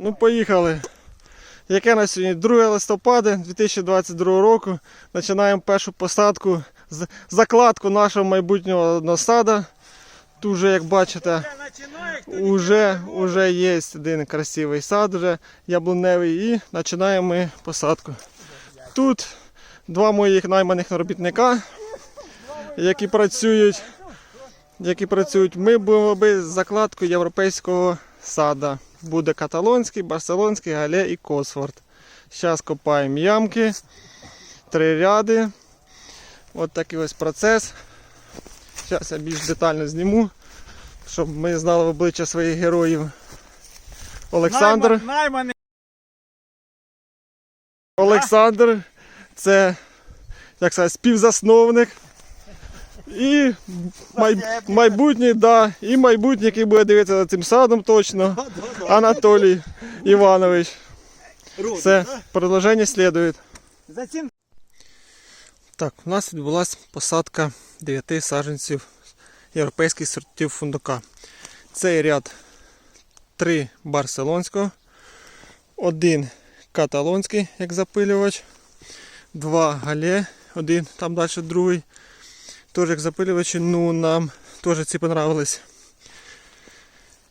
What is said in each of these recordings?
Ну, поїхали. Яке на сьогодні 2 листопада 2022 року. Починаємо першу посадку, з- закладку нашого майбутнього насада. Тут вже, як бачите, уже, уже є один красивий сад, вже яблуневий, і починаємо ми посадку. Тут два моїх найманих робітника, які працюють, які працюють. Ми будемо робити закладку європейського сада. Буде каталонський, барселонський, гале і Косфорд. Зараз копаємо ямки, три ряди. От такий ось процес. Зараз я більш детально зніму, щоб ми знали обличчя своїх героїв. Олександр. Найманий. Олександр це як сказати, співзасновник. І май, майбутній, да, і майбутній, який буде дивитися за цим садом точно. Анатолій Іванович. Все, продовження слідує. Так, у нас відбулася посадка 9 саджанців європейських сортів фундука. Цей ряд 3 барселонського, один каталонський, як запилювач, два гале, один там далі другий. Теж як запилювачі, ну нам теж ці понравились.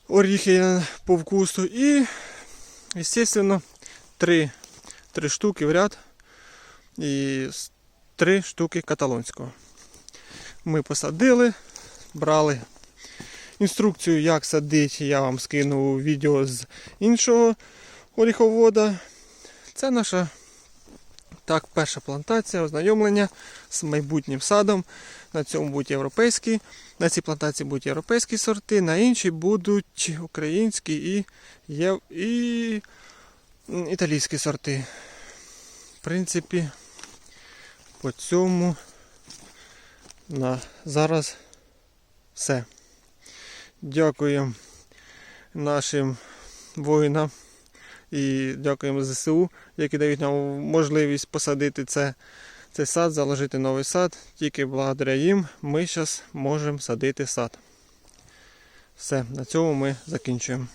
Оріхи по вкусу і, звісно, три, три штуки в ряд. І три штуки каталонського. Ми посадили, брали інструкцію, як садити, я вам скинув відео з іншого оріховода. Це наша так, перша плантація, ознайомлення з майбутнім садом. На цьому будуть європейські, на цій плантації будуть європейські сорти, на іншій будуть українські і, є, і італійські сорти. В принципі, по цьому на зараз все. Дякуємо нашим воїнам і дякуємо ЗСУ, які дають нам можливість посадити це, цей сад, заложити новий сад. Тільки благодаря їм ми зараз можемо садити сад. Все, на цьому ми закінчуємо.